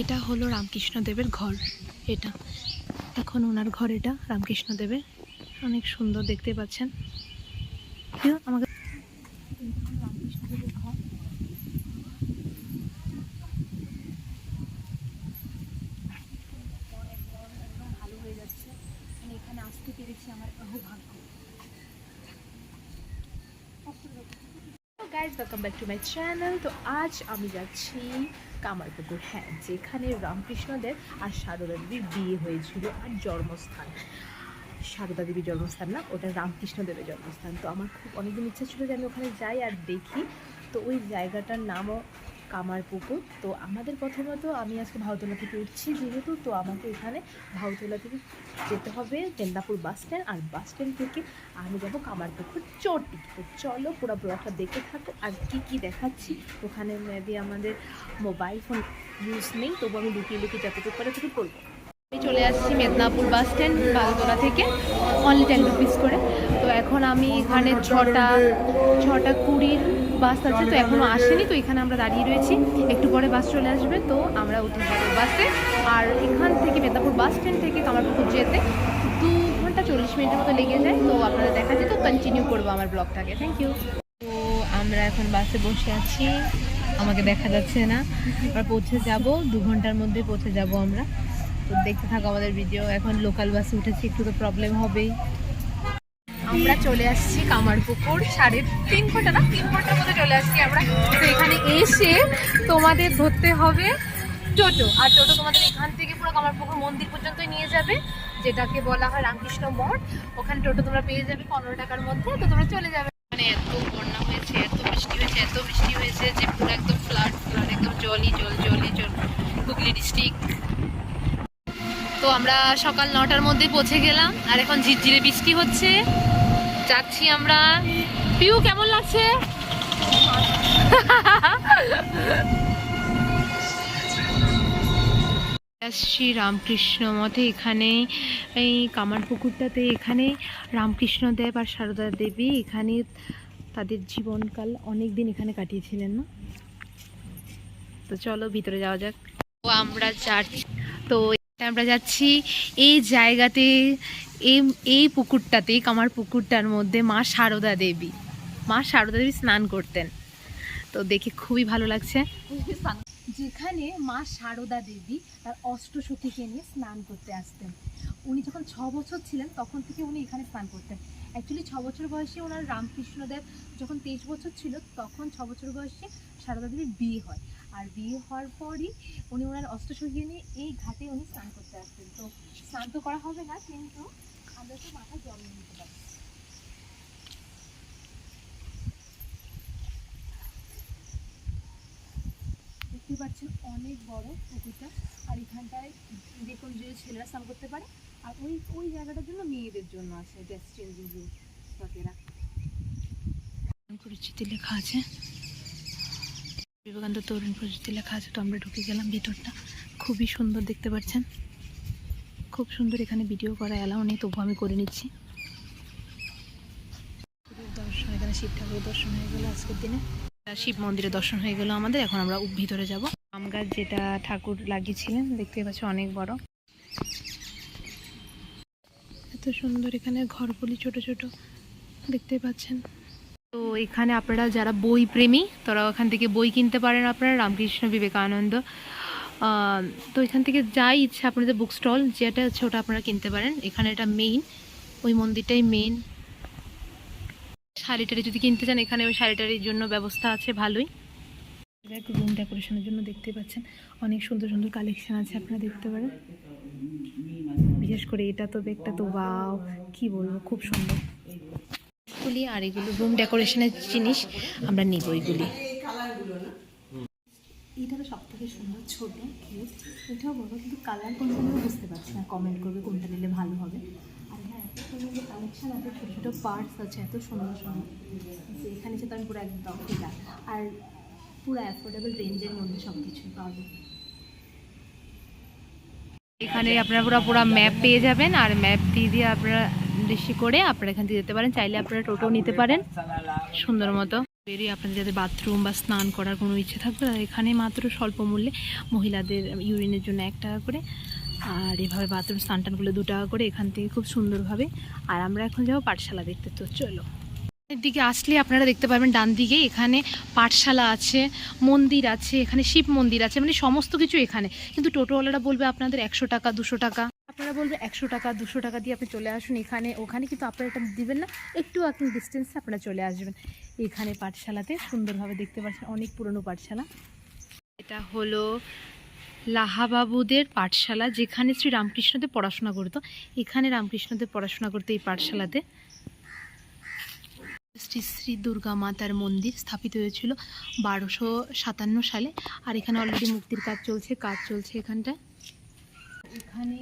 এটা হলো রামকৃষ্ণদেবের ঘর, এটা। এখন ওনার ঘর এটা রামকৃষ্ণদেবের অনেক সুন্দর দেখতে পাচ্ছেন। আমাকে আসতে পেরেছি আমার বহু ভাগ্য guys welcome back to my channel তো আজ আমি যাচ্ছি কামারপুকুর। হ্যাঁ যেখানে রামকৃষ্ণদেব আর সারদা দেবীর বিয়ে হয়েছিল আর জন্মস্থান। সারদা দেবীর জন্মস্থান না, ওটা রামকৃষ্ণদেবের জন্মস্থান। তো আমার খুব অনেকদিন ইচ্ছা ছিল যে আমি ওখানে যাই আর দেখি। তো ওই জায়গাটার নামও কামারপুকুর তো আমাদের প্রথমত আমি আজকে ভাওতলা থেকে উঠছি যেহেতু, তো আমাকে এখানে ভাওতলা থেকে যেতে হবে তেন্দাপুর বাস স্ট্যান্ড। আর বাস স্ট্যান্ড থেকে আমি যাব কামারপুকুর চটি। তো চলো পুরো ব্লগটা দেখে থাকো। আর কি কি দেখাচ্ছি, ওখানে মেবি আমাদের মোবাইল ফোন ইউজ নেই, তবু আমি লুকিয়ে লুকিয়ে যতটুকু করে থেকে করব। আমি চলে আসছি মেদিনীপুর বাস স্ট্যান্ড বালতলা থেকে অনলি টেন রুপিস করে। তো এখন আমি এখানে ছটা ছটা কুড়ির বাস আছে তো এখনও আসেনি, তো এখানে আমরা দাঁড়িয়ে রয়েছি। একটু পরে বাস চলে আসবে, তো আমরা উঠে যাব বাসে। আর এখান থেকে মেদিনীপুর বাস স্ট্যান্ড থেকে কামারপুকুর যেতে দু ঘণ্টা চল্লিশ মিনিটের মতো লেগে যায়, তো আপনারা দেখা যায় তো কন্টিনিউ করব আমার ব্লগটাকে। থ্যাংক ইউ তো আমরা এখন বাসে বসে আছি, আমাকে দেখা যাচ্ছে না। আমরা পৌঁছে যাব, দু ঘণ্টার মধ্যে পৌঁছে যাব আমরা। তো দেখতে থাকো আমাদের ভিডিও এখন লোকাল বাসে উঠেছি, একটু তো প্রবলেম হবেই। আমরা চলে আসছি কামারপুকুর, সাড়ে তিন ঘণ্টা না, তিন ঘণ্টার মধ্যে চলে আসছি আমরা। তো এখানে এসে তোমাদের ধরতে হবে টোটো। আর টোটো তোমাদের এখান থেকে পুরো কামারপুকুর মন্দির পর্যন্ত নিয়ে যাবে, যেটাকে বলা হয় রামকৃষ্ণ মঠ। ওখানে টোটো তোমরা পেয়ে যাবে পনেরো টাকার মধ্যে, তো তোমরা চলে যাবে। মানে এত বন্যা হয়েছে, এত বৃষ্টি হয়েছে, এত বৃষ্টি হয়েছে যে পুরো একদম ফ্লাড ফ্লাড একদম জলই জল জলই জল, হুগলি ডিস্ট্রিক্ট তো আমরা সকাল নটার মধ্যে পৌঁছে গেলাম, আর এখন ঝিরঝিরে বৃষ্টি হচ্ছে। যাচ্ছি আমরা। পিউ কেমন লাগছে? শ্রী রামকৃষ্ণ মঠে এখানে এই কামারপুকুরটাতে এখানে রামকৃষ্ণদেব আর সারদা দেবী এখানে তাদের জীবনকাল অনেক দিন এখানে কাটিয়েছিলেন না? তো চলো ভিতরে যাওয়া যাক। তো আমরা যাচ্ছি। তো আমরা যাচ্ছি এই জায়গাতে, এই এই পুকুরটাতে কামার পুকুরটার মধ্যে মা সারদা দেবী। মা সারদা দেবী স্নান করতেন। তো দেখে খুবই ভালো লাগছে। যেখানে মা সারদা দেবী তার অষ্টসখীকে নিয়ে স্নান করতে আসতেন। উনি যখন ছ বছর ছিলেন, তখন থেকে উনি এখানে স্নান করতেন। অ্যাকচুয়ালি ছ বছর বয়সে ওনার রামকৃষ্ণদেব যখন তেইশ বছর ছিল, তখন ছ বছর বয়সে সারদা দেবীর বিয়ে হয়। আর বিয়ে হওয়ার পরই উনি ওনার অষ্টসখী নিয়ে এই ঘাটে উনি স্নান করতে আসতেন তো স্নান তো করা হবে না, কিন্তু আমরা তো মাথায় জল নিতে পারি দেখতে পাচ্ছেন অনেক বড় পুকুরটা, আর এখানটায় যে কোনো যে ছেলেরা স্নান করতে পারে, আর ওই ওই জায়গাটার জন্য মেয়েদের জন্য আছে ড্রেস চেঞ্জিং রুম লেখা আছে। বিবেকানন্দ তরুণ প্রযুক্তি লেখা আছে, তো আমরা ঢুকে গেলাম ভিতরটা। খুবই সুন্দর দেখতে পাচ্ছেন। খুব সুন্দর এখানে ভিডিও করা এলাও নেই তবু আমি করে নিচ্ছি। দর্শন, এখানে শিব ঠাকুরের দর্শন হয়ে গেল আজকের দিনে। শিব মন্দিরে দর্শন হয়ে গেল আমাদের, এখন আমরা ভিতরে যাব। আম গাছ যেটা ঠাকুর লাগিয়েছিলেন, দেখতে পাচ্ছি অনেক বড়। এত সুন্দর এখানে ঘরগুলি ছোট ছোট, দেখতে পাচ্ছেন। তো এখানে আপনারা যারা বই প্রেমী, তারা ওখান থেকে বই কিনতে পারেন আপনারা, রামকৃষ্ণ বিবেকানন্দ। তো এখান থেকে যাই ইচ্ছা আপনাদের বুক স্টল যেটা হচ্ছে ওটা আপনারা কিনতে পারেন। এখানে এটা মেইন ওই মন্দিরটাই মেইন শাড়ি টাড়ি যদি কিনতে চান, এখানে ওই শাড়ি টাড়ির জন্য ব্যবস্থা আছে, ভালোই। রুম ডেকোরেশনের জন্য দেখতে পাচ্ছেন। অনেক সুন্দর সুন্দর কালেকশন আছে, আপনারা দেখতে পারেন। বিশেষ করে এটা তো ব্যাগটা তো বাও কি বলব, খুব সুন্দর। এগুলি আর এগুলো রুম ডেকোরেশনের জিনিস আমরা নিব এগুলি। এটা তো সব থেকে সুন্দর ছোট কিউট এটাও বড় কিন্তু কালার কোনটা বুঝতে পারছি না। কমেন্ট করবে কোনটা নিলে ভালো হবে। আর হ্যাঁ এত সুন্দর যে আছে ছোটো ছোটো পার্টস আছে এত সুন্দর সুন্দর। যে এখানে সেটা আমি পুরো একদম ফিদা আর পুরো অ্যাফোর্ডেবল রেঞ্জের মধ্যে সব কিছুই পাওয়া যায়। এখানে আপনারা পুরো পুরো ম্যাপ পেয়ে যাবেন আর ম্যাপ দিয়ে দিয়ে আপনারা বেশি করে আপনারা এখান থেকে যেতে পারেন, চাইলে আপনারা টোটো নিতে পারেন। সুন্দর মতো। বেরিয়ে আপনাদের যাদের বাথরুম বা স্নান করার কোনো ইচ্ছে থাকবে এখানে মাত্র স্বল্প মূল্যে মহিলাদের ইউরিনের জন্য এক টাকা করে। আর এভাবে বাথরুম স্নান টানগুলো দু টাকা করে, এখান থেকে খুব সুন্দরভাবে। আর আমরা এখন যাব পাঠশালা দেখতে, তো চলো। দিকে আসলে আপনারা দেখতে পারবেন ডান দিকে এখানে পাঠশালা আছে, মন্দির আছে, এখানে শিব মন্দির আছে মানে সমস্ত কিছু এখানে। কিন্তু টোটোওয়ালারা বলবে আপনাদের একশো টাকা, দুশো টাকা। আপনারা বলবে একশো টাকা, দুশো টাকা দিয়ে আপনি চলে আসুন এখানে। ওখানে কিন্তু আপনারা এটা দিবেন না, একটু ওয়াকিং ডিস্টেন্সে আপনারা চলে আসবেন। এখানে পাঠশালাতে সুন্দরভাবে দেখতে পাচ্ছেন অনেক পুরনো পাঠশালা। এটা হলো লাহাবাবুদের পাঠশালা, যেখানে শ্রী রামকৃষ্ণদেব পড়াশোনা করতো। এখানে রামকৃষ্ণদেব পড়াশোনা করতো এই পাঠশালাতে। শ্রী শ্রী দুর্গা মাতার মন্দির স্থাপিত হয়েছিল বারোশো সাতান্ন সালে। আর এখানে অলরেডি মুক্তির কাজ চলছে কাজ চলছে এখানটায়। এখানে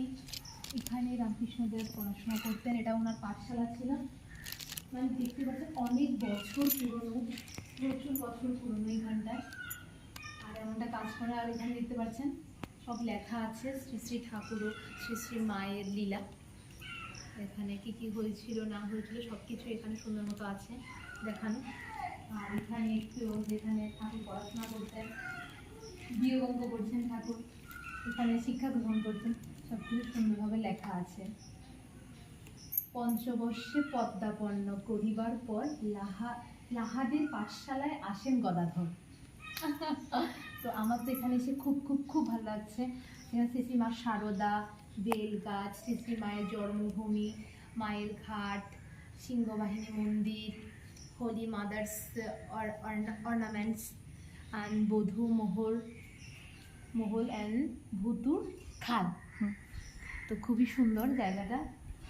এখানে রামকৃষ্ণদেব পড়াশোনা করতেন, এটা ওনার পাঠশালা ছিল। মানে দেখতে পাচ্ছেন, অনেক বছর পুরনো, প্রচুর বছর পুরনো এখানটায় আর এমনটা কাজ করা আর এখানে দেখতে পাচ্ছেন, সব লেখা আছে, শ্রী শ্রী ঠাকুর শ্রী শ্রী মায়ের লীলা। এখানে কি কি হয়েছিল, না হয়েছিল সব কিছু এখানে সুন্দর মতো আছে দেখানো। আর এখানে একটু যেখানে ঠাকুর পড়াশোনা করতেন বিয়ে অঙ্ক করছেন ঠাকুর, এখানে শিক্ষা গ্রহণ করছেন। সব সুন্দরভাবে লেখা আছে। পঞ্চবর্ষে পদ্মাপন্ন করিবার পর লাহা, লাহাদের পাঠশালায় আসেন গদাধর। তো আমার তো এখানে এসে খুব খুব খুব ভালো লাগছে। এখানে শ্রী মা সারদা, বেলগাছ, শ্রী মায়ের জন্মভূমি, মায়ের ঘাট, সিংহবাহিনী মন্দির, হোলি মাদার্স অর্নামেন্টস, অ্যান্ড বধূ মোহর, মোহল অ্যান্ড ভুতুর খান তো খুবই সুন্দর জায়গাটা।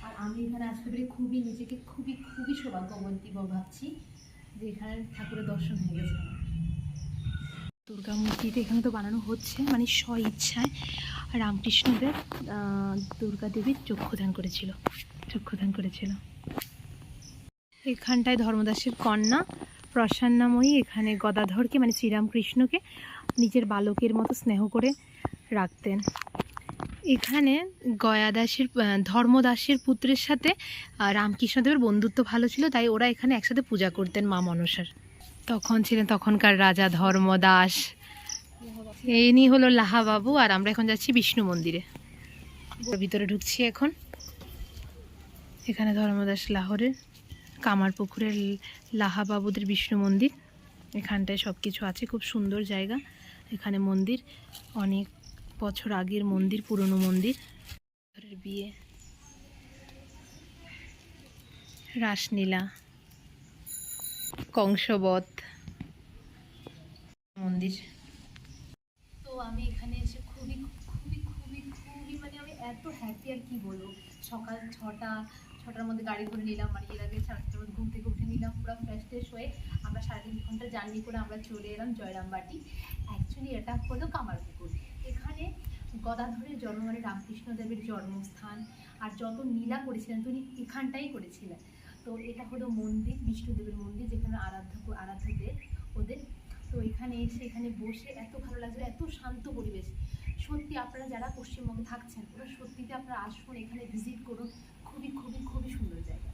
আর আমি এখানে আসতে পেরে খুবই নিজেকে খুবই খুবই সৌভাগ্যবন্তী ভাবছি যে এখানে ঠাকুরের দর্শন হয়ে গেছে দুর্গা মূর্তিটা এখানে তো বানানো হচ্ছে মানে স্ব ইচ্ছায় রামকৃষ্ণদেব দুর্গা দেবীর চক্ষুদান করেছিল চক্ষুদান করেছিল। এখানটায় ধর্মদাসের কন্যা প্রসন্নাময়ী এখানে গদাধরকে মানে শ্রীরামকৃষ্ণকে নিজের বালকের মতো স্নেহ করে রাখতেন। এখানে গয়াদাসের ধর্মদাসের পুত্রের সাথে রামকৃষ্ণদেবের বন্ধুত্ব ভালো ছিল, তাই ওরা এখানে একসাথে পূজা করতেন মা মনসার। তখন ছিলেন তখনকার রাজা ধর্মদাস এই নিয়ে হলো লাহাবাবু, আর আমরা এখন যাচ্ছি বিষ্ণু মন্দিরে। ভিতরে ঢুকছি এখন। এখানে ধর্মদাস লাহোরের, কামারপুকুরের লাহাবাবুদের বিষ্ণু মন্দির। এখানটায় সব কিছু আছে, খুব সুন্দর জায়গা। এখানে মন্দির, অনেক বছর আগের মন্দির, পুরনো মন্দির। বিয়ে। রাসলীলা। কংসবধ। মন্দির। তো আমি এখানে এসে খুবই খুবই খুবই খুবই মানে আমি এত হ্যাপি আর কি বলব? সকাল ছটা, ছটার মধ্যে গাড়ি করে নিলাম মানে এর আগে সাতটার মধ্যে ঘুম থেকে উঠে নিলাম, পুরো ফ্রেশ ট্রেশ হয়ে আমরা সাড়ে তিন ঘণ্টা জার্নি করে আমরা চলে এলাম জয়রামবাটি। অ্যাকচুয়ালি এটা হলো কামারপুকুর। এখানে গদাধরের জন্ম মানে রামকৃষ্ণদেবের জন্মস্থান আর যত নীলা করেছিলেন, তিনি এখানটাই করেছিলেন। তো এটা হলো মন্দির, বিষ্ণুদেবের মন্দির, যেখানে আরাধ্য আরাধ্য দেব ওদের। তো এখানে এসে, এখানে বসে এত ভালো লাগছে এত শান্ত পরিবেশ। সত্যি আপনারা যারা পশ্চিমবঙ্গে থাকছেন, ওরা সত্যিতে আপনারা আসুন, এখানে ভিজিট করুন। খুবই খুবই খুবই সুন্দর জায়গা।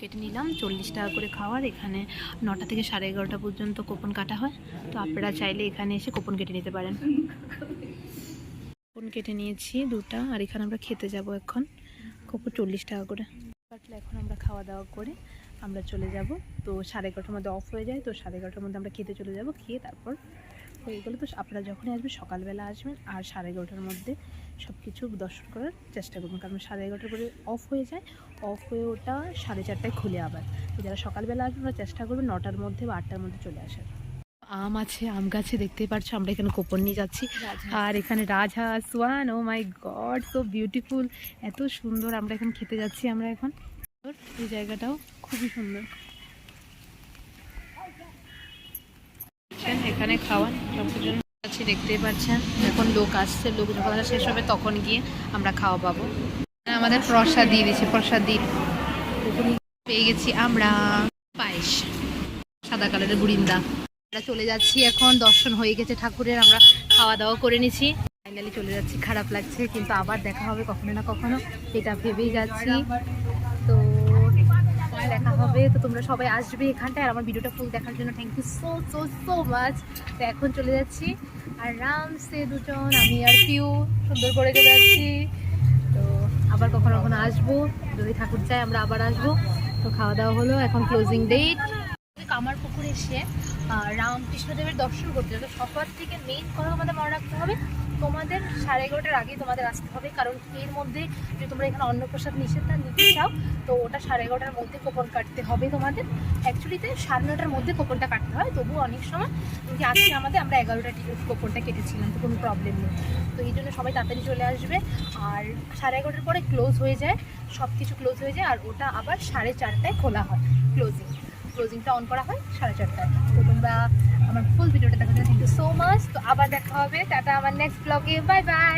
কেটে নিলাম। চল্লিশ টাকা করে খাওয়ার। এখানে নটা থেকে সাড়ে এগারোটা পর্যন্ত কুপন কাটা হয়। তো আপনারা চাইলে এখানে এসে কুপন কেটে নিতে পারেন। কুপন কেটে নিয়েছি দুটা। আর এখানে আমরা খেতে যাব এখন। কুপন চল্লিশ টাকা করে। কাটলে এখন আমরা খাওয়া দাওয়া করে আমরা চলে যাব। তো সাড়ে এগারোটার মধ্যে অফ হয়ে যায়। তো সাড়ে এগারোটার মধ্যে আমরা খেতে চলে যাব। খেয়ে তারপর হয়ে গেলে। তো আপনারা যখনই আসবেন, সকালবেলা আসবেন। আর সাড়ে এগারোটার মধ্যে সব কিছু দর্শন করার চেষ্টা করবেন কারণ সাড়ে এগারোটার পরে অফ হয়ে যায়। অফ হয়ে ওটা সাড়ে চারটায় খুলে আবার। যারা সকালবেলা আসবেন ওরা চেষ্টা করবেন নটার মধ্যে বা আটটার মধ্যে চলে আসার। আম আছে আম গাছে দেখতেই পাচ্ছ আমরা এখানে কোপন নিয়ে যাচ্ছি। আর এখানে রাজহাঁস one oh my God so beautiful এত সুন্দর আমরা এখন খেতে যাচ্ছি আমরা এখন। এই জায়গাটাও খুবই সুন্দর। এখানে খাওয়ান আছি, দেখতেই পাচ্ছেন। এখন লোক আসছে, লোক যখন শেষ হবে, তখন গিয়ে আমরা খাওয়া পাবো। আমাদের প্রসাদ দিয়ে দিয়েছে, প্রসাদ দিয়ে পেয়ে গেছি আমরা পায়েস, সাদা কালারের বুড়িন্দা আমরা চলে যাচ্ছি এখন, দর্শন হয়ে গেছে ঠাকুরের, আমরা খাওয়া দাওয়া করে নিছি। ফাইনালি চলে যাচ্ছি, খারাপ লাগছে, কিন্তু আবার দেখা হবে কখনো না কখনো, এটা ভেবেই যাচ্ছি। দেখা হবে। তো তোমরা সবাই আসবে এখানটায়। আর আমার ভিডিওটা ফুল দেখার জন্য thank you so so so much তো এখন চলে যাচ্ছি। আরামসে দুজন, আমি আর পিউ সুন্দর করে চলে যাচ্ছি। তো আবার কখনো কখনো আসব। যদি ঠাকুর চাই আমরা আবার আসব। তো খাওয়া দাওয়া হলো। এখন ক্লোজিং ডেট কামার পুকুরে এসে রামকৃষ্ণদেবের দর্শন করতে হবে সবার থেকে মেইন কথা আমাদের মনে রাখতে হবে তোমাদের সাড়ে এগারোটার আগে তোমাদের আসতে হবে, কারণ এর মধ্যে যে তোমরা এখানে অন্নপ্রসাদ নিষেধটা নিতে চাও, তো ওটা সাড়ে এগারোটার মধ্যে কোপন কাটতে হবে তোমাদের। অ্যাকচুয়ালিতে সাড়ে নটার মধ্যে কোপনটা কাটতে হয় তবুও অনেক সময় যে আজকে আমাদের আমরা এগারোটা টিকিট কোপনটা কেটেছিলাম, তো কোনো প্রবলেম নেই। তো এই জন্য সবাই তাড়াতাড়ি চলে আসবে, আর সাড়ে এগারোটার পরে ক্লোজ হয়ে যায় সব কিছু ক্লোজ হয়ে যায়, আর ওটা আবার সাড়ে চারটায় খোলা হয় ক্লোজিং ক্লোজিংটা অন করা হয় সাড়ে চারটায়। তো তোমরা আমার ফুল ভিডিওটা দেখার জন্য থ্যাংক ইউ সো মাচ তো আবার দেখা হবে। টাটা, আমার নেক্সট ব্লগে বাই বাই